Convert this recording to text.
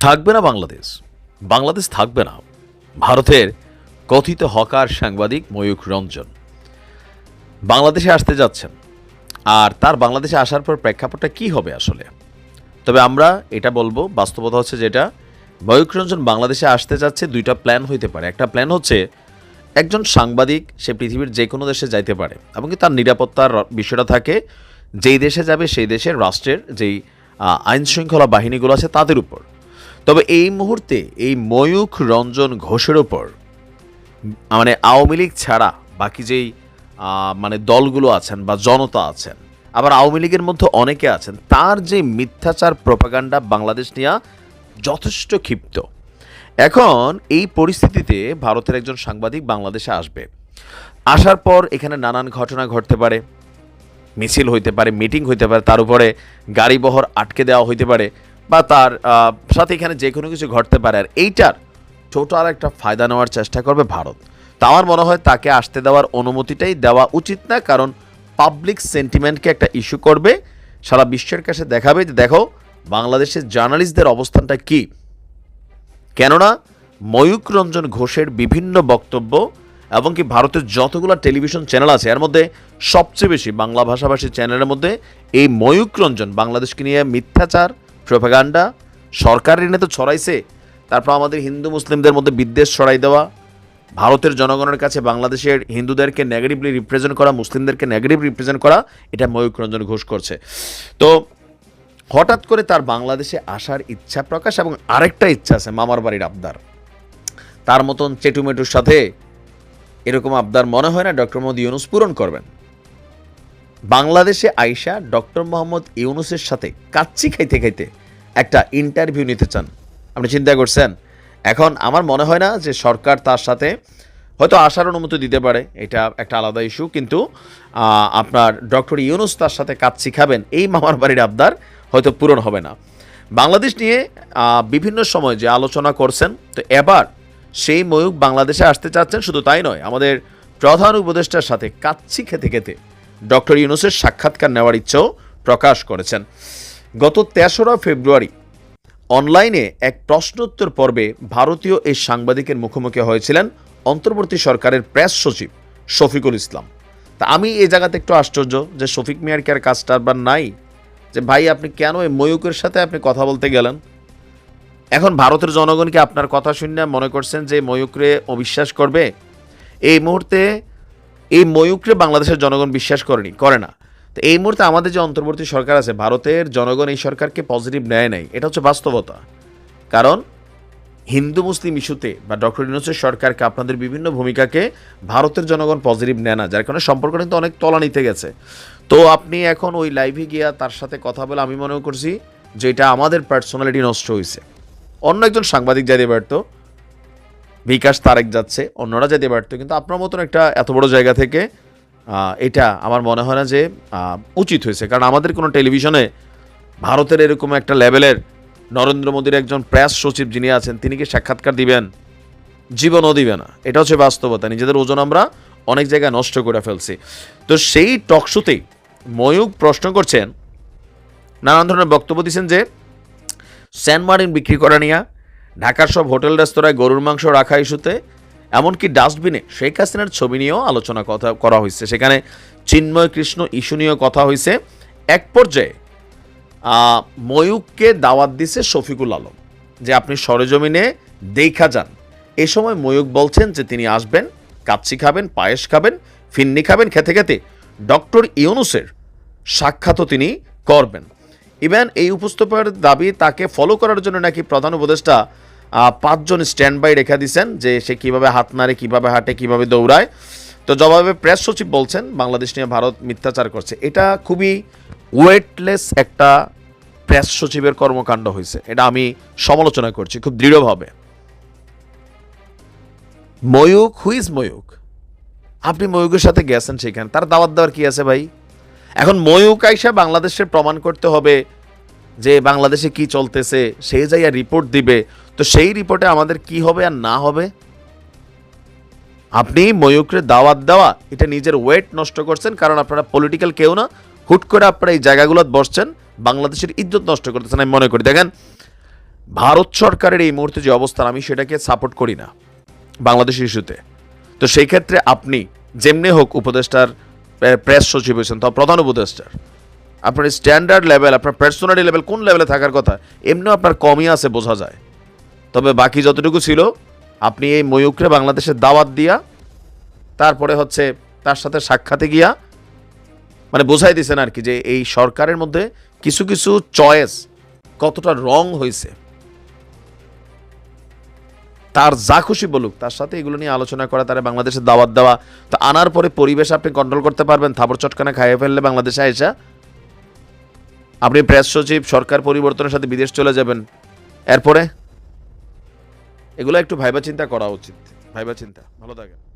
থাকবে না বাংলাদেশ। বাংলাদেশ থাকবে না। ভারতের কথিত হকার সাংবাদিক ময়ূখ রঞ্জন। বাংলাদেশে আসতে যাচ্ছেন। আর তার বাংলাদেশে আসার পর প্রেক্ষাপটটা কি হবে আসলে? তবে আমরা এটা বলব, বাস্তবতা হচ্ছে যেটা, ময়ূখ রঞ্জন বাংলাদেশে আসতে যাচ্ছে দুইটা প্ল্যান হইতে পারে। একটা প্ল্যান হচ্ছে একজন সাংবাদিক, সে পৃথিবীর যে কোনো দেশে যাইতে পারে এমনকি তার নিরাপত্তার বিষয়টা থাকে, যেই দেশে যাবে সেই দেশের রাষ্ট্রের যেই আইন শৃঙ্খলা বাহিনীগুলো আছে তাদের উপর। তবে এই মুহূর্তে এই ময়ূখ রঞ্জন ঘোষের ওপর মানে আওয়ামী লীগ ছাড়া বাকি যেই মানে দলগুলো আছেন বা জনতা আছেন, আবার আওয়ামী লীগের মধ্যে অনেকে আছেন, তার যে মিথ্যাচার প্রপাগান্ডা বাংলাদেশ নিয়ে যথেষ্ট ক্ষিপ্ত। এখন এই পরিস্থিতিতে ভারতের একজন সাংবাদিক বাংলাদেশে আসবে। আসার পর এখানে নানান ঘটনা ঘটতে পারে, মিছিল হইতে পারে, মিটিং হইতে পারে, তার উপরে গাড়ি বহর আটকে দেওয়া হইতে পারে। বা তার সাথে এখানে যে কোনো কিছু ঘটতে পারে। আর এইটার ছোটো আর একটা ফায়দা নেওয়ার চেষ্টা করবে ভারত। তা আমার মনে হয় তাকে আসতে দেওয়ার অনুমতিটাই দেওয়া উচিত না, কারণ পাবলিক সেন্টিমেন্টকে একটা ইস্যু করবে। সারা বিশ্বের কাছে দেখাবে যে দেখো, বাংলাদেশের জার্নালিস্টদের অবস্থানটা কী। কেননা ময়ূক রঞ্জন ঘোষের বিভিন্ন বক্তব্য এবং কি ভারতের যতগুলো টেলিভিশন চ্যানেল আছে, এর মধ্যে সবচেয়ে বেশি বাংলা ভাষাভাষী চ্যানেলের মধ্যে এই ময়ূক রঞ্জন বাংলাদেশকে নিয়ে মিথ্যাচার প্রোপাগান্ডা সরকারের এনে তো ছড়াইছে, তারপর আমাদের হিন্দু মুসলিমদের মধ্যে বিদ্বেষ ছড়াই দেওয়া, ভারতের জনগণের কাছে বাংলাদেশের হিন্দুদেরকে নেগেটিভলি রিপ্রেজেন্ট করা, মুসলিমদেরকে নেগেটিভ রিপ্রেজেন্ট করা, এটা ময়ূক রঞ্জন ঘোষ করছে। তো হঠাৎ করে তার বাংলাদেশে আসার ইচ্ছা প্রকাশ এবং আরেকটা ইচ্ছা আছে, মামার বাড়ির আবদার। তার মতন চেটুমেটুর সাথে এরকম আবদার মনে হয় না, ডক্টর মোহাম্মদ ইউনুস পূরণ করবেন। বাংলাদেশে আইসা ডক্টর মোহাম্মদ ইউনুসের সাথে কাচ্চি খাইতে খাইতে একটা ইন্টারভিউ নিতে চান। আপনি চিন্তা করছেন, এখন আমার মনে হয় না যে সরকার তার সাথে হয়তো আসার অনুমতি দিতে পারে, এটা একটা আলাদা ইস্যু কিন্তু আপনার ডক্টর ইউনুস তার সাথে কাজ শিখাবেন এই মামার বাড়ির আবদার হয়তো পূরণ হবে না। বাংলাদেশ নিয়ে বিভিন্ন সময় যে আলোচনা করছেন, তো এবার সেই ময়ূক বাংলাদেশে আসতে চাচ্ছেন শুধু তাই নয়, আমাদের প্রধান উপদেষ্টার সাথে কাচ্চি খেতে খেতে ডক্টর ইউনুসের সাক্ষাৎকার নেওয়ার ইচ্ছেও প্রকাশ করেছেন। গত তেসরা ফেব্রুয়ারি অনলাইনে এক প্রশ্নোত্তর পর্বে ভারতীয় এই সাংবাদিকের মুখোমুখি হয়েছিলেন অন্তর্বর্তী সরকারের প্রেস সচিব শফিকুল ইসলাম। তা আমি এই জায়গাতে একটু আশ্চর্য যে শফিক মিয়ার কি আর কাজটা আবার নাই? যে ভাই, আপনি কেন এই ময়ূকের সাথে আপনি কথা বলতে গেলেন? এখন ভারতের জনগণকে আপনার কথা শুনে মনে করছেন যে ময়ূকরে অবিশ্বাস করবে? এই মুহূর্তে এই ময়ূকরে বাংলাদেশের জনগণ বিশ্বাস করেনি, করে না। তো এই মুহূর্তে আমাদের যে অন্তর্বর্তী সরকার আছে, ভারতের জনগণ এই সরকারকে পজিটিভ নেয় নাই। এটা হচ্ছে বাস্তবতা। কারণ হিন্দু, মুসলিম ইস্যুতে বা ডক্টর ইউনুসের সরকারকে আপনাদের বিভিন্ন ভূমিকাকে ভারতের জনগণ পজিটিভ নেয় না, যার কারণে সম্পর্ক কিন্তু অনেক তলা নিতে গেছে। তো আপনি এখন ওই লাইভে গিয়া তার সাথে কথা বলে আমি মনে করছি যে এটা আমাদের পার্সোনালিটি নষ্ট হয়েছে অন্য একজন সাংবাদিক যাইতে পারতো, বিকাশ তারেক যাচ্ছে, অন্যরা যেতে পারতো, কিন্তু আপনার মতন একটা এত বড় জায়গা থেকে এটা আমার মনে হয় না যে উচিত হয়েছে। কারণ আমাদের কোনো টেলিভিশনে ভারতের এরকম একটা লেভেলের নরেন্দ্র মোদীর একজন প্রেস সচিব যিনি আছেন, তিনি কি সাক্ষাৎকার দিবেন? জীবনও দিবে না। এটা হচ্ছে বাস্তবতা। নিজেদের ওজন আমরা অনেক জায়গায় নষ্ট করে ফেলছি। তো সেই টকশোতেই ময়ূক প্রশ্ন করছেন, নানান ধরনের বক্তব্য দিচ্ছেন যে স্যান মার্টিন বিক্রি করা নিয়া ঢাকার সব হোটেল, রেস্তোরাঁয় গরুর মাংস রাখা ইস্যুতে এমনকি ডাস্টবিনে শেখ হাসিনার ছবি নিয়েও আলোচনা কথা করা হয়েছে। সেখানে চিন্ময় কৃষ্ণ ইস্যু নিয়েও কথা হয়েছে। এক পর্যায়ে ময়ূককে দাওয়াত দিছে শফিকুল আলম যে আপনি সরেজমিনে দেখা যান। এ সময় ময়ূক বলছেন যে তিনি আসবেন, কাচ্চি খাবেন, পায়েস খাবেন, ফিন্নি খাবেন, খেতে খেতে ডক্টর ইউনুসের সাক্ষাৎও তিনি করবেন। ইভেন এই উপস্থাপনের দাবি তাকে ফলো করার জন্য নাকি প্রধান উপদেষ্টা পাঁচজন স্ট্যান্ড বাই রেখে দিয়েছেন যে সে কীভাবে হাত নাড়ে, কীভাবে হাঁটে, কীভাবে দৌড়ায়। তো জবাবে প্রেস সচিব বলছেন, বাংলাদেশ নিয়ে ভারত মিথ্যাচার করছে। এটা খুবই ওয়েটলেস একটা প্রেস সচিবের কর্মকাণ্ড হয়েছে। এটা আমি সমালোচনা করছি খুব দৃঢ়ভাবে। ময়ূক হুইজ ময়ূক আপনি ময়ূকের সাথে গেছেন সেখানে, তার দাওয়াত দেওয়ার কি আছে ভাই? এখন ময়ূক আইসা বাংলাদেশের প্রমাণ করতে হবে যে বাংলাদেশে কি চলতেছে সেই জায়গায় রিপোর্ট দিবে। তো সেই রিপোর্টে আমাদের কি হবে আর না হবে? আপনি ময়ূকরে দাওয়াত দেওয়া, এটা নিজের ওয়েট নষ্ট করছেন, কারণ আপনারা পলিটিক্যাল কেউ না। হুট করে আপনারা এই জায়গাগুলো বসছেন, বাংলাদেশের ইজ্জত নষ্ট করতেছেন, আমি মনে করি। দেখেন, ভারত সরকারের এই মুহূর্তে যে অবস্থান, আমি সেটাকে সাপোর্ট করি না, বাংলাদেশ ইস্যুতে। তো সেই ক্ষেত্রে আপনি যেমনি হোক উপদেষ্টার প্রেস সচিব হয়েছেন, তো প্রধান উপদেষ্টার, আপনার স্ট্যান্ডার্ড লেভেল আপনার পার্সোনালি লেভেল কোন লেভেলে থাকার কথা, এমনিও আপনার কমই আছে, বোঝা যায়। তবে বাকি যতটুকু ছিল, আপনি এই ময়ূকরে বাংলাদেশের দাওয়াত দিয়া, তারপরে হচ্ছে তার সাথে সাক্ষাতে গিয়া মানে বোঝাই দিছেন আর কি যে এই সরকারের মধ্যে কিছু কিছু চয়েস কতটা রং হয়েছে তার যা খুশি বলুক, তার সাথে এগুলো নিয়ে আলোচনা করা, তারা বাংলাদেশের দাওয়াত দেওয়া, তো আনার পরে পরিবেশ আপনি কন্ট্রোল করতে পারবেন থাবর চটকানা খাইয়ে ফেললে বাংলাদেশে আইসা। আপনি প্রেস সচিব, সরকার পরিবর্তনের সাথে বিদেশ চলে যাবেন। এরপরে এগুলো একটু ভাইবা চিন্তা করা উচিত। ভাইবা চিন্তা ভালো থাকেন।